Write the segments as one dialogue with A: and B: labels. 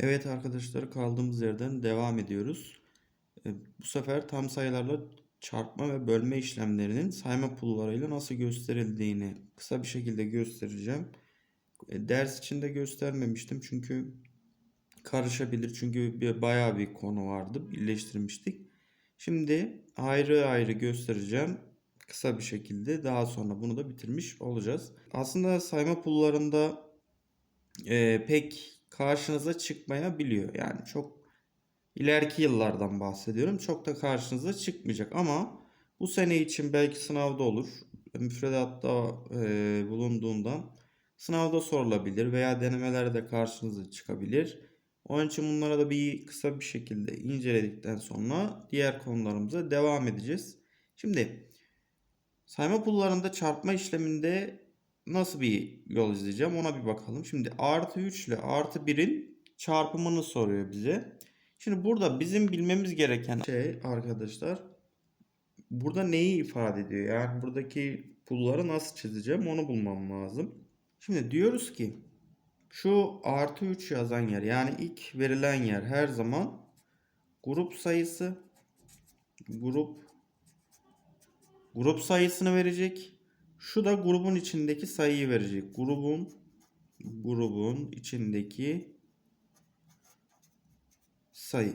A: Evet arkadaşlar kaldığımız yerden devam ediyoruz. E, Bu sefer tam sayılarla çarpma ve bölme işlemlerinin sayma pullarıyla nasıl gösterildiğini kısa bir şekilde göstereceğim. E, Ders içinde göstermemiştim çünkü karışabilir çünkü bir, bayağı bir konu vardı birleştirmiştik. Şimdi ayrı ayrı göstereceğim kısa bir şekilde daha sonra bunu da bitirmiş olacağız. Aslında sayma pullarında e, pek karşınıza çıkmayabiliyor. Yani çok ileriki yıllardan bahsediyorum. Çok da karşınıza çıkmayacak ama bu sene için belki sınavda olur. Müfredatta e, bulunduğundan sınavda sorulabilir veya denemelerde karşınıza çıkabilir. Onun için bunlara da bir kısa bir şekilde inceledikten sonra diğer konularımıza devam edeceğiz. Şimdi sayma pullarında çarpma işleminde nasıl bir yol izleyeceğim ona bir bakalım. Şimdi artı 3 ile artı 1'in çarpımını soruyor bize. Şimdi burada bizim bilmemiz gereken şey arkadaşlar burada neyi ifade ediyor? Yani buradaki pulları nasıl çizeceğim onu bulmam lazım. Şimdi diyoruz ki şu artı 3 yazan yer yani ilk verilen yer her zaman grup sayısı grup grup sayısını verecek. Şu da grubun içindeki sayıyı verecek. Grubun grubun içindeki sayı.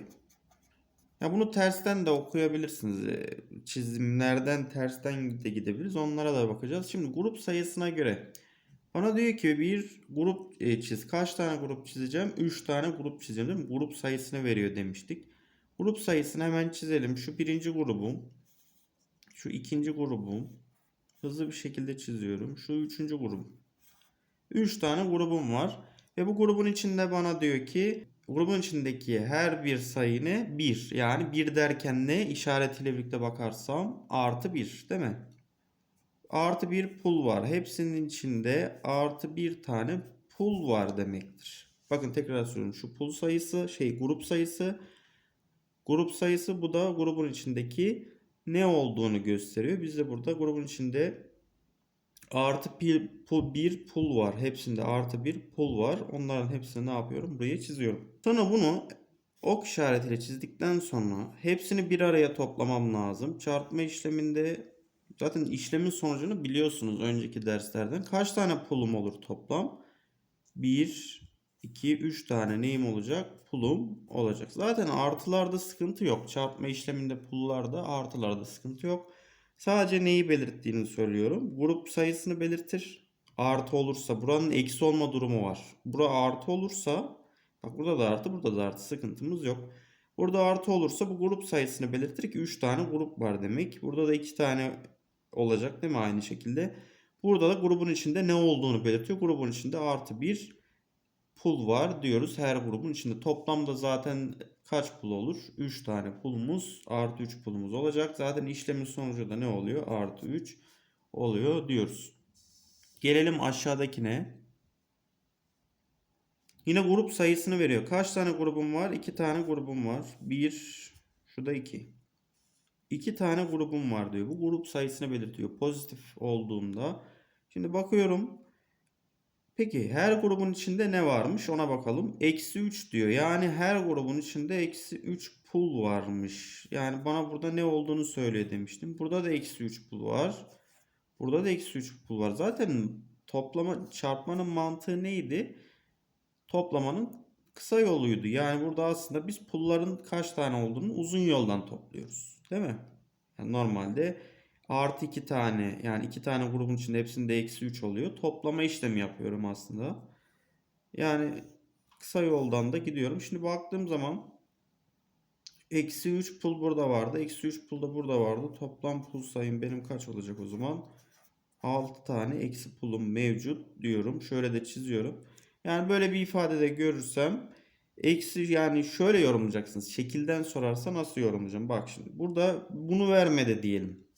A: Ya bunu tersten de okuyabilirsiniz. Ee, Çizimlerden tersten de gidebiliriz. Onlara da bakacağız. Şimdi grup sayısına göre bana diyor ki bir grup e, çiz. Kaç tane grup çizeceğim? 3 tane grup çizeceğim değil mi? Grup sayısını veriyor demiştik. Grup sayısını hemen çizelim. Şu birinci grubum. Şu ikinci grubum. Hızlı bir şekilde çiziyorum. Şu üçüncü grubum. 3 tane grubum var. Ve bu grubun içinde bana diyor ki grubun içindeki her bir sayı ne? 1. Yani 1 derken ne? İşaretiyle birlikte bakarsam artı 1 değil mi? Artı bir pul var. Hepsinin içinde artı bir tane pul var demektir. Bakın tekrar söylüyorum. Şu pul sayısı şey grup sayısı grup sayısı bu da grubun içindeki ne olduğunu gösteriyor. Biz de burada grubun içinde artı bir pul, bir pul var. Hepsinde artı bir pul var. Onların hepsini ne yapıyorum? Buraya çiziyorum. Sonra bunu ok işaretiyle çizdikten sonra hepsini bir araya toplamam lazım. Çarpma işleminde zaten işlemin sonucunu biliyorsunuz önceki derslerden. Kaç tane pulum olur toplam? 1, 2, 3 tane neyim olacak? Pulum olacak. Zaten artılarda sıkıntı yok. Çarpma işleminde pullarda artılarda sıkıntı yok. Sadece neyi belirttiğini söylüyorum. Grup sayısını belirtir. Artı olursa buranın eksi olma durumu var. Bura artı olursa bak burada da artı burada da artı sıkıntımız yok. Burada artı olursa bu grup sayısını belirtir ki 3 tane grup var demek. Burada da 2 tane olacak değil mi aynı şekilde. Burada da grubun içinde ne olduğunu belirtiyor. Grubun içinde artı 1 pul var diyoruz her grubun içinde. Toplamda zaten kaç pul olur? 3 tane pulumuz artı 3 pulumuz olacak. Zaten işlemin sonucu da ne oluyor? Artı 3 oluyor diyoruz. Gelelim aşağıdakine. Yine grup sayısını veriyor. Kaç tane grubum var? 2 tane grubum var. 1, şurada 2. 2 tane grubum var diyor. Bu grup sayısını belirtiyor. Pozitif olduğunda. Şimdi bakıyorum. Peki her grubun içinde ne varmış ona bakalım. Eksi 3 diyor. Yani her grubun içinde eksi 3 pul varmış. Yani bana burada ne olduğunu söyle demiştim. Burada da eksi 3 pul var. Burada da eksi 3 pul var. Zaten toplama çarpmanın mantığı neydi? Toplamanın kısa yoluydu. Yani burada aslında biz pulların kaç tane olduğunu uzun yoldan topluyoruz. Değil mi? Yani normalde artı 2 tane yani 2 tane grubun içinde hepsinde eksi 3 oluyor. Toplama işlemi yapıyorum aslında. Yani kısa yoldan da gidiyorum. Şimdi baktığım zaman eksi 3 pul burada vardı. Eksi 3 pul da burada vardı. Toplam pul sayım benim kaç olacak o zaman? 6 tane eksi pulum mevcut diyorum. Şöyle de çiziyorum. Yani böyle bir ifadede görürsem eksi yani şöyle yorumlayacaksınız. Şekilden sorarsa nasıl yorumlayacağım? Bak şimdi burada bunu vermedi diyelim.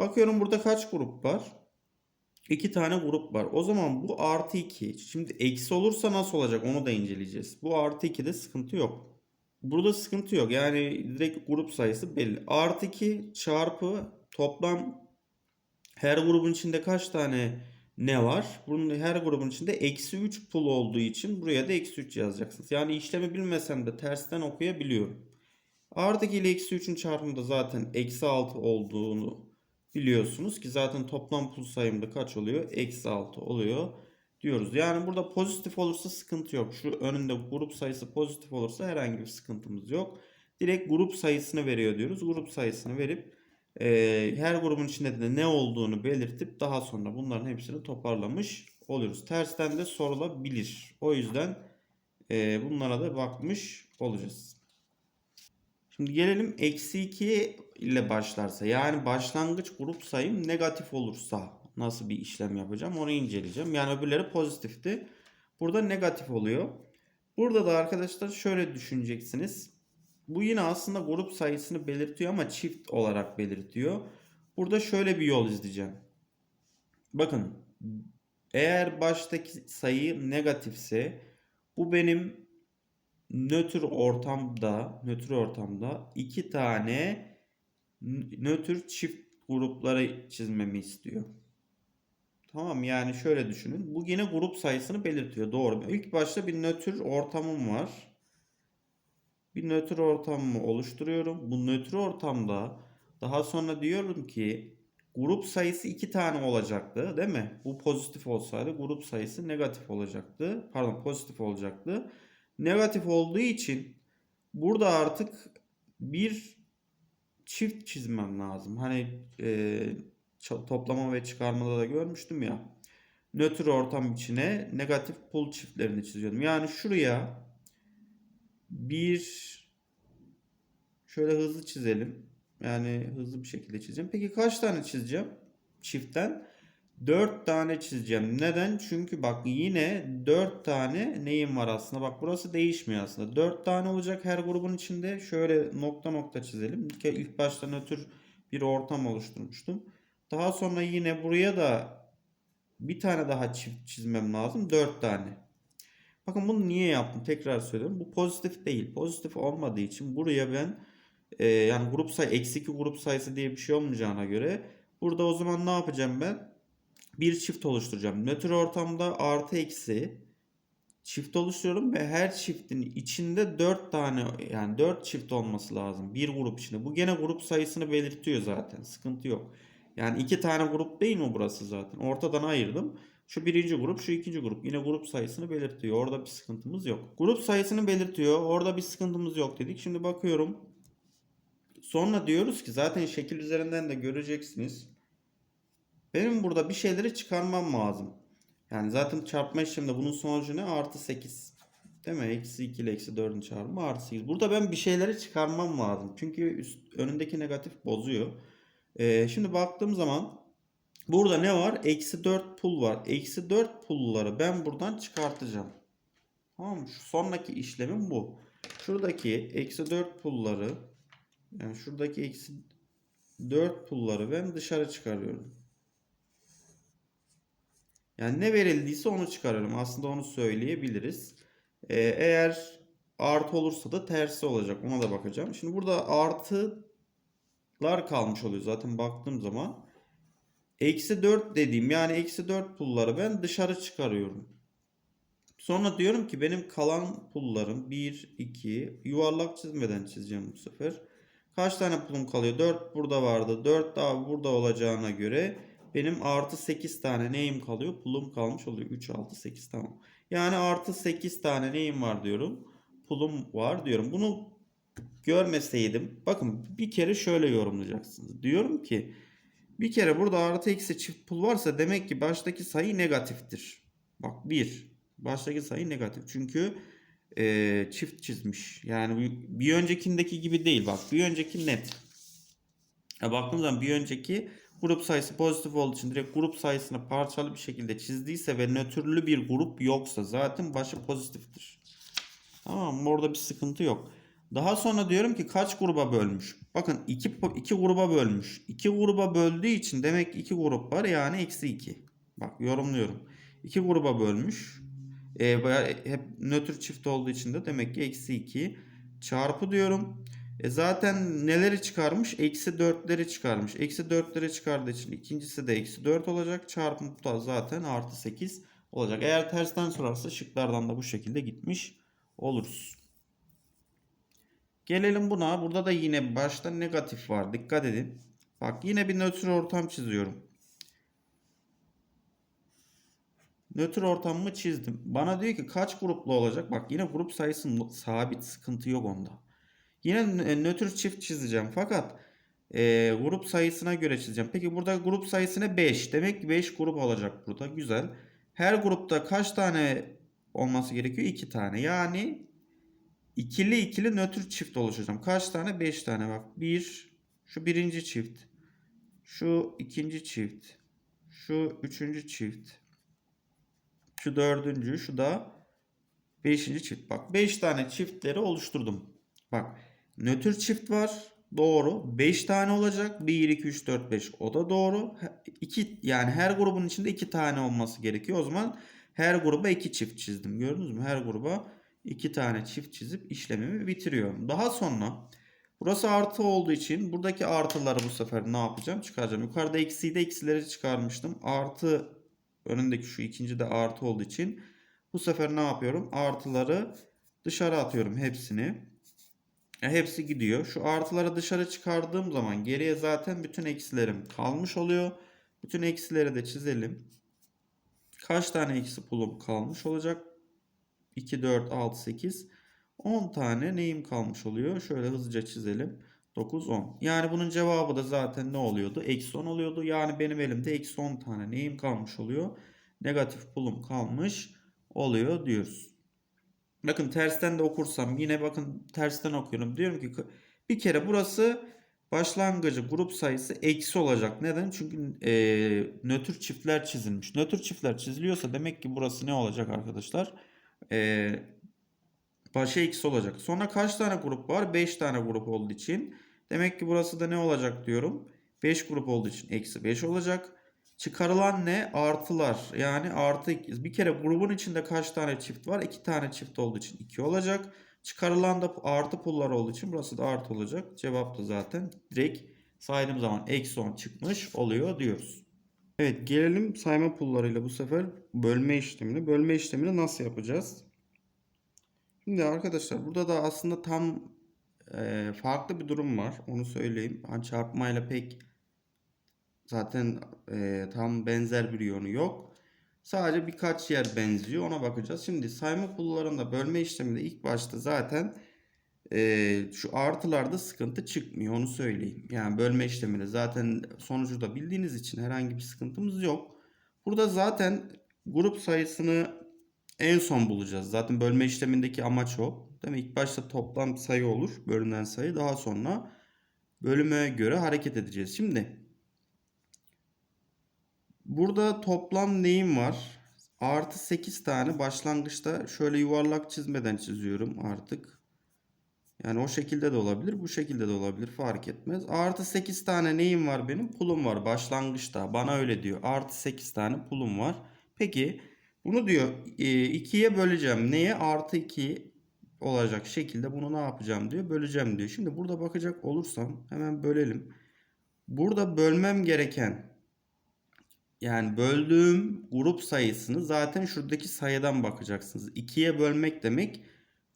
A: Bakıyorum burada kaç grup var? 2 tane grup var. O zaman bu artı 2. Şimdi eksi olursa nasıl olacak onu da inceleyeceğiz. Bu artı 2'de sıkıntı yok. Burada sıkıntı yok. Yani direkt grup sayısı belli. Artı 2 çarpı toplam her grubun içinde kaç tane ne var? Bunun her grubun içinde eksi 3 pul olduğu için buraya da eksi 3 yazacaksınız. Yani işlemi bilmesem de tersten okuyabiliyorum. Artık ile eksi 3'ün çarpımı da zaten eksi 6 olduğunu biliyorsunuz ki zaten toplam pul sayımda kaç oluyor? Eksi 6 oluyor diyoruz. Yani burada pozitif olursa sıkıntı yok. Şu önünde grup sayısı pozitif olursa herhangi bir sıkıntımız yok. Direkt grup sayısını veriyor diyoruz. Grup sayısını verip e, her grubun içinde de ne olduğunu belirtip daha sonra bunların hepsini toparlamış oluyoruz. Tersten de sorulabilir. O yüzden e, bunlara da bakmış olacağız. Şimdi gelelim eksi 2 ile başlarsa yani başlangıç grup sayım negatif olursa nasıl bir işlem yapacağım onu inceleyeceğim. Yani öbürleri pozitifti. Burada negatif oluyor. Burada da arkadaşlar şöyle düşüneceksiniz. Bu yine aslında grup sayısını belirtiyor ama çift olarak belirtiyor. Burada şöyle bir yol izleyeceğim. Bakın eğer baştaki sayı negatifse bu benim nötr ortamda nötr ortamda iki tane nötr çift grupları çizmemi istiyor. Tamam yani şöyle düşünün. Bu yine grup sayısını belirtiyor. Doğru. İlk başta bir nötr ortamım var. Bir nötr ortamımı oluşturuyorum. Bu nötr ortamda daha sonra diyorum ki grup sayısı iki tane olacaktı, değil mi? Bu pozitif olsaydı grup sayısı negatif olacaktı. Pardon, pozitif olacaktı. Negatif olduğu için burada artık bir çift çizmem lazım. Hani e, toplama ve çıkarmada da görmüştüm ya. Nötr ortam içine negatif pul çiftlerini çiziyordum. Yani şuraya bir şöyle hızlı çizelim. Yani hızlı bir şekilde çizeceğim. Peki kaç tane çizeceğim? Çiftten 4 tane çizeceğim. Neden? Çünkü bak yine 4 tane neyim var aslında. Bak burası değişmiyor aslında. 4 tane olacak her grubun içinde. Şöyle nokta nokta çizelim. İlk, ilk başta nötr bir ortam oluşturmuştum. Daha sonra yine buraya da bir tane daha çift çizmem lazım. 4 tane. Bakın bunu niye yaptım? Tekrar söylüyorum. Bu pozitif değil. Pozitif olmadığı için buraya ben e, yani grup sayı eksi 2 grup sayısı diye bir şey olmayacağına göre burada o zaman ne yapacağım ben? Bir çift oluşturacağım. Nötr ortamda artı eksi çift oluşturuyorum ve her çiftin içinde 4 tane yani 4 çift olması lazım. Bir grup içinde. Bu gene grup sayısını belirtiyor zaten. Sıkıntı yok. Yani iki tane grup değil mi burası zaten? Ortadan ayırdım. Şu birinci grup, şu ikinci grup. Yine grup sayısını belirtiyor. Orada bir sıkıntımız yok. Grup sayısını belirtiyor. Orada bir sıkıntımız yok dedik. Şimdi bakıyorum. Sonra diyoruz ki zaten şekil üzerinden de göreceksiniz. Benim burada bir şeyleri çıkarmam lazım. Yani zaten çarpma işleminde bunun sonucu ne? Artı 8. Değil mi? Eksi 2 ile eksi 4'ün çarpımı artı 8. Burada ben bir şeyleri çıkarmam lazım. Çünkü üst, önündeki negatif bozuyor. Ee, şimdi baktığım zaman burada ne var? Eksi 4 pul var. Eksi 4 pulları ben buradan çıkartacağım. Tamam mı? Şu sonraki işlemim bu. Şuradaki eksi 4 pulları yani şuradaki eksi 4 pulları ben dışarı çıkarıyorum. Yani ne verildiyse onu çıkarıyorum. Aslında onu söyleyebiliriz. Ee, eğer artı olursa da tersi olacak. Ona da bakacağım. Şimdi burada artılar kalmış oluyor zaten baktığım zaman. Eksi 4 dediğim yani eksi 4 pulları ben dışarı çıkarıyorum. Sonra diyorum ki benim kalan pullarım 1, 2 yuvarlak çizmeden çizeceğim bu sefer. Kaç tane pulum kalıyor? 4 burada vardı. 4 daha burada olacağına göre benim artı 8 tane neyim kalıyor? Pulum kalmış oluyor. 3, 6, 8 tamam. Yani artı 8 tane neyim var diyorum. Pulum var diyorum. Bunu görmeseydim bakın bir kere şöyle yorumlayacaksınız. Diyorum ki bir kere burada artı eksi çift pul varsa demek ki baştaki sayı negatiftir. Bak 1. Baştaki sayı negatif. Çünkü e, çift çizmiş. Yani bir öncekindeki gibi değil. Bak bir önceki net. Ya baktığımız zaman bir önceki grup sayısı pozitif olduğu için direkt grup sayısını parçalı bir şekilde çizdiyse ve nötrlü bir grup yoksa zaten başı pozitiftir. Tamam mı? Orada bir sıkıntı yok. Daha sonra diyorum ki kaç gruba bölmüş? Bakın iki, iki gruba bölmüş. İki gruba böldüğü için demek ki iki grup var yani eksi iki. Bak yorumluyorum. İki gruba bölmüş. E, hep nötr çift olduğu için de demek ki eksi iki çarpı diyorum. E zaten neleri çıkarmış? Eksi 4'leri çıkarmış. Eksi 4'leri çıkardığı için ikincisi de eksi 4 olacak. Çarpım da zaten artı 8 olacak. Eğer tersten sorarsa şıklardan da bu şekilde gitmiş oluruz. Gelelim buna. Burada da yine başta negatif var. Dikkat edin. Bak yine bir nötr ortam çiziyorum. Nötr ortamımı çizdim. Bana diyor ki kaç gruplu olacak? Bak yine grup sayısı sabit. Sıkıntı yok onda. Yine nötr çift çizeceğim. Fakat e, grup sayısına göre çizeceğim. Peki burada grup sayısı ne? 5. Demek ki 5 grup olacak burada. Güzel. Her grupta kaç tane olması gerekiyor? 2 tane. Yani ikili ikili nötr çift oluşacağım. Kaç tane? 5 tane bak. 1 şu birinci çift. Şu ikinci çift. Şu üçüncü çift. Şu dördüncü. Şu da beşinci çift. Bak 5 tane çiftleri oluşturdum. Bak nötr çift var. Doğru. 5 tane olacak. 1, 2, 3, 4, 5. O da doğru. 2 yani her grubun içinde 2 tane olması gerekiyor. O zaman her gruba 2 çift çizdim. Gördünüz mü? Her gruba 2 tane çift çizip işlemimi bitiriyorum. Daha sonra burası artı olduğu için buradaki artıları bu sefer ne yapacağım? Çıkaracağım. Yukarıda eksiyi de eksileri çıkarmıştım. Artı önündeki şu ikinci de artı olduğu için bu sefer ne yapıyorum? Artıları dışarı atıyorum hepsini. Ya hepsi gidiyor. Şu artıları dışarı çıkardığım zaman geriye zaten bütün eksilerim kalmış oluyor. Bütün eksileri de çizelim. Kaç tane eksi pulum kalmış olacak? 2, 4, 6, 8. 10 tane neyim kalmış oluyor? Şöyle hızlıca çizelim. 9, 10. Yani bunun cevabı da zaten ne oluyordu? Eksi 10 oluyordu. Yani benim elimde eksi 10 tane neyim kalmış oluyor? Negatif pulum kalmış oluyor diyoruz. Bakın tersten de okursam yine bakın tersten okuyorum. Diyorum ki bir kere burası başlangıcı grup sayısı eksi olacak. Neden? Çünkü e, nötr çiftler çizilmiş. Nötr çiftler çiziliyorsa demek ki burası ne olacak arkadaşlar? E, başı eksi olacak. Sonra kaç tane grup var? 5 tane grup olduğu için. Demek ki burası da ne olacak diyorum. 5 grup olduğu için eksi 5 olacak. Çıkarılan ne? Artılar. Yani artı 2. Bir kere grubun içinde kaç tane çift var? 2 tane çift olduğu için 2 olacak. Çıkarılan da artı pullar olduğu için burası da artı olacak. Cevap da zaten direkt saydığım zaman eksi 10 çıkmış oluyor diyoruz. Evet gelelim sayma pullarıyla bu sefer bölme işlemini. Bölme işlemini nasıl yapacağız? Şimdi arkadaşlar burada da aslında tam e, farklı bir durum var. Onu söyleyeyim. Hani çarpmayla pek Zaten e, tam benzer bir yönü yok. Sadece birkaç yer benziyor. Ona bakacağız. Şimdi sayma pullarında bölme işleminde ilk başta zaten e, şu artılarda sıkıntı çıkmıyor. Onu söyleyeyim. Yani bölme işleminde zaten sonucu da bildiğiniz için herhangi bir sıkıntımız yok. Burada zaten grup sayısını en son bulacağız. Zaten bölme işlemindeki amaç o. Değil mi? İlk başta toplam sayı olur. Bölünen sayı. Daha sonra bölüme göre hareket edeceğiz. Şimdi Burada toplam neyim var? Artı 8 tane başlangıçta şöyle yuvarlak çizmeden çiziyorum artık. Yani o şekilde de olabilir, bu şekilde de olabilir fark etmez. Artı 8 tane neyim var benim? Pulum var başlangıçta. Bana öyle diyor. Artı 8 tane pulum var. Peki bunu diyor 2'ye böleceğim. Neye? Artı 2 olacak şekilde bunu ne yapacağım diyor. Böleceğim diyor. Şimdi burada bakacak olursam hemen bölelim. Burada bölmem gereken yani böldüğüm grup sayısını zaten şuradaki sayıdan bakacaksınız. 2'ye bölmek demek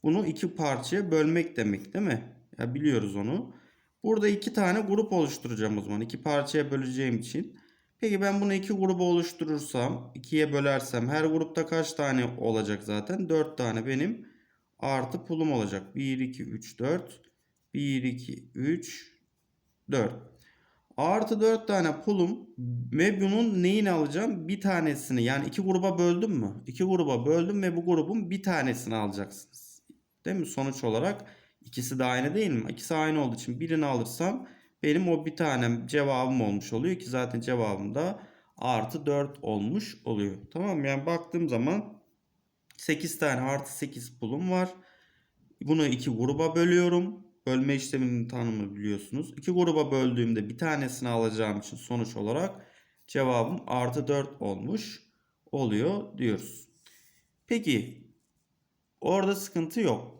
A: bunu iki parçaya bölmek demek değil mi? Ya biliyoruz onu. Burada iki tane grup oluşturacağım o zaman. iki parçaya böleceğim için. Peki ben bunu iki gruba oluşturursam, ikiye bölersem her grupta kaç tane olacak zaten? 4 tane benim artı pulum olacak. 1, 2, 3, 4. 1, 2, 3, 4. Artı 4 tane pulum ve bunun neyini alacağım? Bir tanesini yani iki gruba böldüm mü? İki gruba böldüm ve bu grubun bir tanesini alacaksınız. Değil mi? Sonuç olarak ikisi de aynı değil mi? İkisi aynı olduğu için birini alırsam benim o bir tane cevabım olmuş oluyor ki zaten cevabım da artı 4 olmuş oluyor. Tamam mı? Yani baktığım zaman 8 tane artı 8 pulum var. Bunu iki gruba bölüyorum bölme işleminin tanımı biliyorsunuz. İki gruba böldüğümde bir tanesini alacağım için sonuç olarak cevabım artı 4 olmuş oluyor diyoruz. Peki orada sıkıntı yok.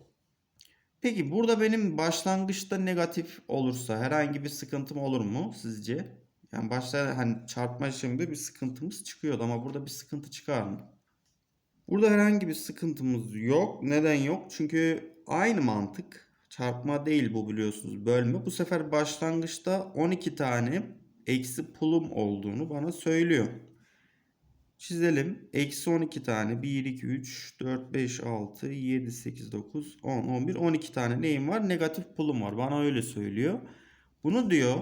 A: Peki burada benim başlangıçta negatif olursa herhangi bir sıkıntım olur mu sizce? Yani başta hani çarpma işleminde bir sıkıntımız çıkıyordu ama burada bir sıkıntı çıkar mı? Burada herhangi bir sıkıntımız yok. Neden yok? Çünkü aynı mantık. Çarpma değil bu biliyorsunuz bölme. Bu sefer başlangıçta 12 tane eksi pulum olduğunu bana söylüyor. Çizelim. Eksi 12 tane. 1, 2, 3, 4, 5, 6, 7, 8, 9, 10, 11, 12 tane neyim var? Negatif pulum var. Bana öyle söylüyor. Bunu diyor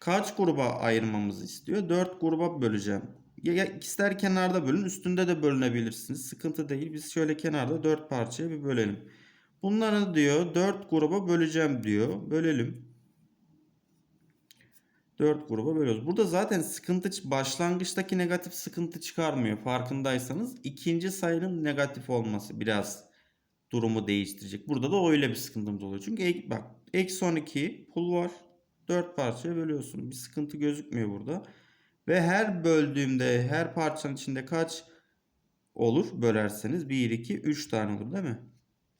A: kaç gruba ayırmamızı istiyor? 4 gruba böleceğim. Ya, ister kenarda bölün, üstünde de bölünebilirsiniz. Sıkıntı değil. Biz şöyle kenarda 4 parçaya bir bölelim. Bunları diyor 4 gruba böleceğim diyor. Bölelim. 4 gruba bölüyoruz. Burada zaten sıkıntı başlangıçtaki negatif sıkıntı çıkarmıyor. Farkındaysanız ikinci sayının negatif olması biraz durumu değiştirecek. Burada da öyle bir sıkıntımız oluyor. Çünkü ek- bak eksi 12 pul var. 4 parçaya bölüyorsun. Bir sıkıntı gözükmüyor burada. Ve her böldüğümde her parçanın içinde kaç olur bölerseniz 1, 2, 3 tane olur değil mi?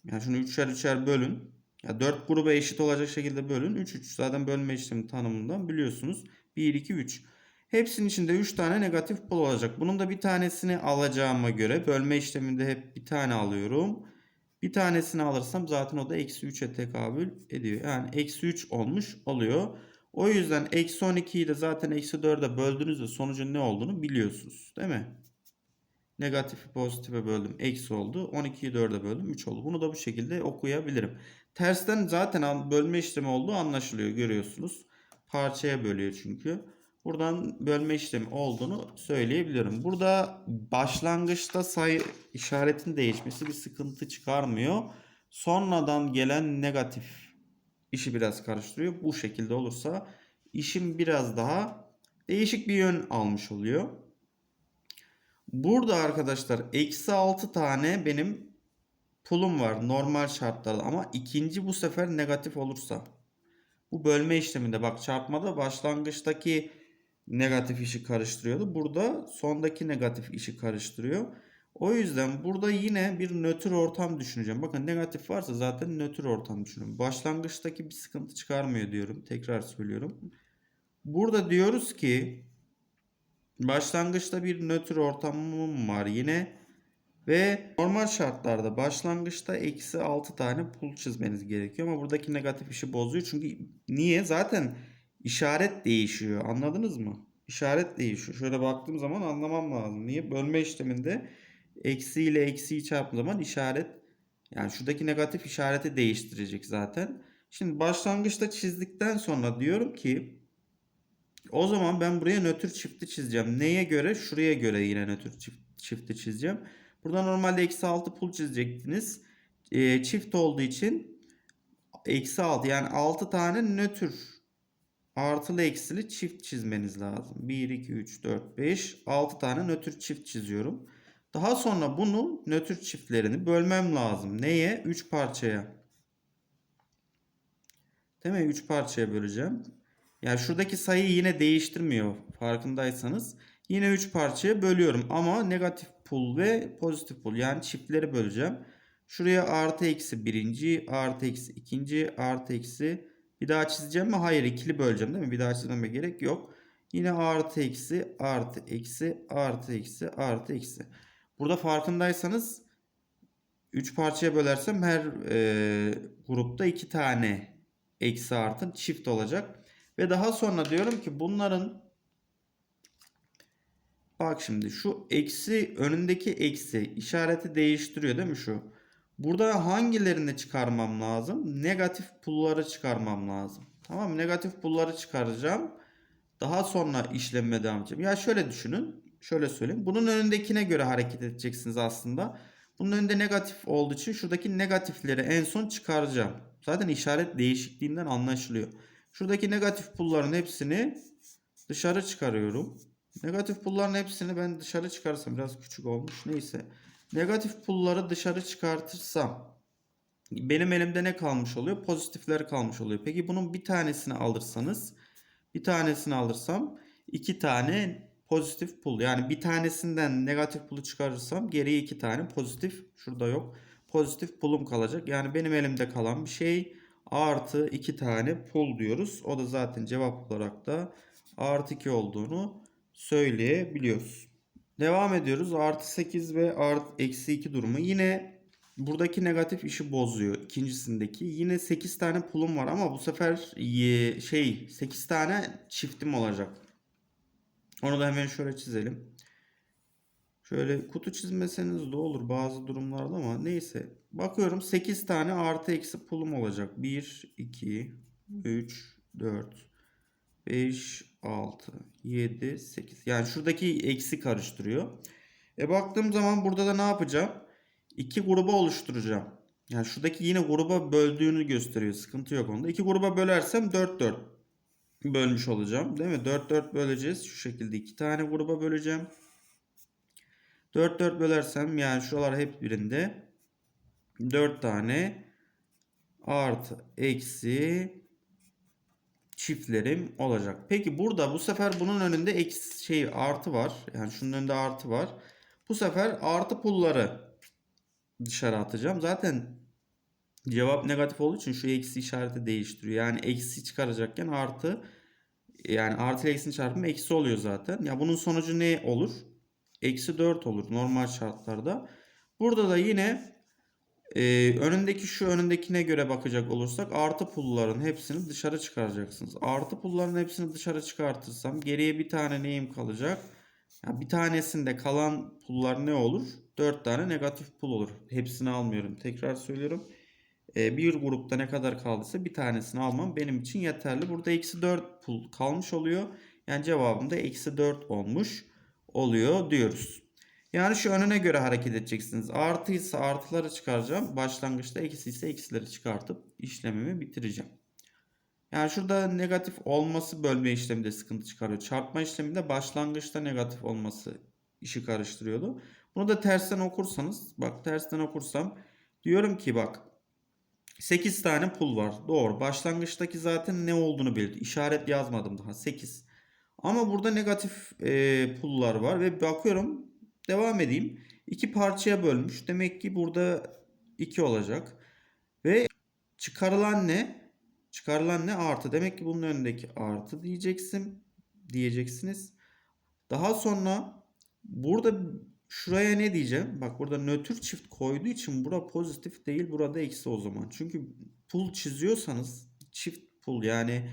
A: Yani şunu üçer üçer bölün. Ya 4 gruba eşit olacak şekilde bölün. 3 3 zaten bölme işlemi tanımından biliyorsunuz. 1 2 3. Hepsinin içinde 3 tane negatif pol olacak. Bunun da bir tanesini alacağıma göre bölme işleminde hep bir tane alıyorum. Bir tanesini alırsam zaten o da eksi 3'e tekabül ediyor. Yani eksi 3 olmuş oluyor. O yüzden eksi 12'yi de zaten eksi 4'e böldüğünüzde sonucun ne olduğunu biliyorsunuz. Değil mi? Negatifi pozitife böldüm. Eksi oldu. 12'yi 4'e böldüm. 3 oldu. Bunu da bu şekilde okuyabilirim. Tersten zaten bölme işlemi olduğu anlaşılıyor. Görüyorsunuz. Parçaya bölüyor çünkü. Buradan bölme işlemi olduğunu söyleyebilirim. Burada başlangıçta sayı işaretin değişmesi bir sıkıntı çıkarmıyor. Sonradan gelen negatif işi biraz karıştırıyor. Bu şekilde olursa işim biraz daha değişik bir yön almış oluyor. Burada arkadaşlar eksi 6 tane benim pulum var normal şartlarda ama ikinci bu sefer negatif olursa bu bölme işleminde bak çarpmada başlangıçtaki negatif işi karıştırıyordu. Burada sondaki negatif işi karıştırıyor. O yüzden burada yine bir nötr ortam düşüneceğim. Bakın negatif varsa zaten nötr ortam düşünüyorum. Başlangıçtaki bir sıkıntı çıkarmıyor diyorum. Tekrar söylüyorum. Burada diyoruz ki başlangıçta bir nötr ortamım var yine. Ve normal şartlarda başlangıçta eksi 6 tane pul çizmeniz gerekiyor. Ama buradaki negatif işi bozuyor. Çünkü niye? Zaten işaret değişiyor. Anladınız mı? İşaret değişiyor. Şöyle baktığım zaman anlamam lazım. Niye? Bölme işleminde eksi ile eksiyi çarptığım zaman işaret yani şuradaki negatif işareti değiştirecek zaten. Şimdi başlangıçta çizdikten sonra diyorum ki o zaman ben buraya nötr çifti çizeceğim. Neye göre? Şuraya göre yine nötr çift, çifti çizeceğim. Burada normalde eksi 6 pul çizecektiniz. Ee, çift olduğu için eksi 6 yani 6 tane nötr artılı eksili çift çizmeniz lazım. 1, 2, 3, 4, 5, 6 tane nötr çift çiziyorum. Daha sonra bunu nötr çiftlerini bölmem lazım. Neye? 3 parçaya. Değil mi? 3 parçaya böleceğim. Yani şuradaki sayıyı yine değiştirmiyor farkındaysanız. Yine 3 parçaya bölüyorum ama negatif pul ve pozitif pul yani çiftleri böleceğim. Şuraya artı eksi birinci, artı eksi ikinci, artı eksi bir daha çizeceğim mi? Hayır ikili böleceğim değil mi? Bir daha çizmeme gerek yok. Yine artı eksi, artı eksi, artı eksi, artı eksi. Burada farkındaysanız 3 parçaya bölersem her e, grupta 2 tane eksi artı çift olacak. Ve daha sonra diyorum ki bunların bak şimdi şu eksi önündeki eksi işareti değiştiriyor değil mi şu? Burada hangilerini çıkarmam lazım? Negatif pulları çıkarmam lazım. Tamam? Negatif pulları çıkaracağım. Daha sonra işleme devam edeceğim. Ya şöyle düşünün. Şöyle söyleyeyim. Bunun önündekine göre hareket edeceksiniz aslında. Bunun önünde negatif olduğu için şuradaki negatifleri en son çıkaracağım. Zaten işaret değişikliğinden anlaşılıyor. Şuradaki negatif pulların hepsini dışarı çıkarıyorum. Negatif pulların hepsini ben dışarı çıkarsam biraz küçük olmuş. Neyse. Negatif pulları dışarı çıkartırsam benim elimde ne kalmış oluyor? Pozitifler kalmış oluyor. Peki bunun bir tanesini alırsanız bir tanesini alırsam iki tane pozitif pul. Yani bir tanesinden negatif pulu çıkarırsam geriye iki tane pozitif şurada yok. pozitif pulum kalacak. Yani benim elimde kalan bir şey artı 2 tane pul diyoruz. O da zaten cevap olarak da artı 2 olduğunu söyleyebiliyoruz. Devam ediyoruz. Artı 8 ve artı eksi 2 durumu. Yine buradaki negatif işi bozuyor. İkincisindeki. Yine 8 tane pulum var ama bu sefer şey 8 tane çiftim olacak. Onu da hemen şöyle çizelim. Şöyle kutu çizmeseniz de olur bazı durumlarda ama neyse. Bakıyorum 8 tane artı eksi pulum olacak. 1, 2, 3, 4, 5, 6, 7, 8. Yani şuradaki eksi karıştırıyor. E baktığım zaman burada da ne yapacağım? İki gruba oluşturacağım. Yani şuradaki yine gruba böldüğünü gösteriyor. Sıkıntı yok onda. İki gruba bölersem 4 4 bölmüş olacağım. Değil mi? 4 4 böleceğiz. Şu şekilde iki tane gruba böleceğim. 4 4 bölersem yani şuralar hep birinde 4 tane artı eksi çiftlerim olacak. Peki burada bu sefer bunun önünde eksi şey artı var. Yani şunun önünde artı var. Bu sefer artı pulları dışarı atacağım. Zaten cevap negatif olduğu için şu eksi işareti değiştiriyor. Yani eksi çıkaracakken artı yani artı ile eksinin çarpımı eksi oluyor zaten. Ya bunun sonucu ne olur? Eksi 4 olur normal şartlarda. Burada da yine ee, önündeki şu önündekine göre bakacak olursak artı pulların hepsini dışarı çıkaracaksınız. Artı pulların hepsini dışarı çıkartırsam geriye bir tane neyim kalacak? Ya bir tanesinde kalan pullar ne olur? 4 tane negatif pul olur. Hepsini almıyorum. Tekrar söylüyorum. Ee, bir grupta ne kadar kaldıysa bir tanesini almam benim için yeterli. Burada eksi 4 pul kalmış oluyor. Yani cevabım da eksi 4 olmuş oluyor diyoruz. Yani şu önüne göre hareket edeceksiniz. Artıysa artıları çıkaracağım. Başlangıçta eksi ise eksileri çıkartıp işlemimi bitireceğim. Yani şurada negatif olması bölme işleminde sıkıntı çıkarıyor. Çarpma işleminde başlangıçta negatif olması işi karıştırıyordu. Bunu da tersten okursanız bak tersten okursam diyorum ki bak 8 tane pul var. Doğru. Başlangıçtaki zaten ne olduğunu belirtiyor. İşaret yazmadım daha. 8. Ama burada negatif e, pullar var ve bakıyorum devam edeyim. İki parçaya bölmüş. Demek ki burada 2 olacak. Ve çıkarılan ne? Çıkarılan ne? Artı. Demek ki bunun önündeki artı diyeceksin. Diyeceksiniz. Daha sonra burada şuraya ne diyeceğim? Bak burada nötr çift koyduğu için bura pozitif değil. Burada eksi o zaman. Çünkü pul çiziyorsanız çift pul yani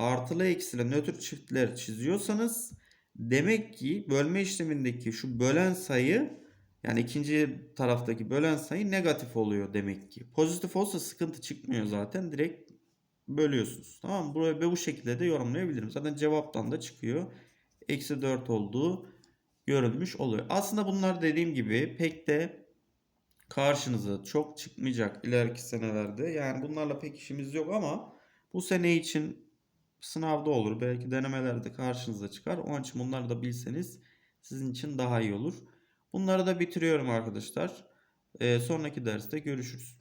A: artılı eksili nötr çiftler çiziyorsanız demek ki bölme işlemindeki şu bölen sayı yani ikinci taraftaki bölen sayı negatif oluyor demek ki. Pozitif olsa sıkıntı çıkmıyor zaten. Direkt bölüyorsunuz. Tamam mı? Buraya bu şekilde de yorumlayabilirim. Zaten cevaptan da çıkıyor. Eksi 4 olduğu görülmüş oluyor. Aslında bunlar dediğim gibi pek de karşınıza çok çıkmayacak ileriki senelerde. Yani bunlarla pek işimiz yok ama bu sene için sınavda olur. Belki denemelerde karşınıza çıkar. Onun için bunları da bilseniz sizin için daha iyi olur. Bunları da bitiriyorum arkadaşlar. Ee, sonraki derste görüşürüz.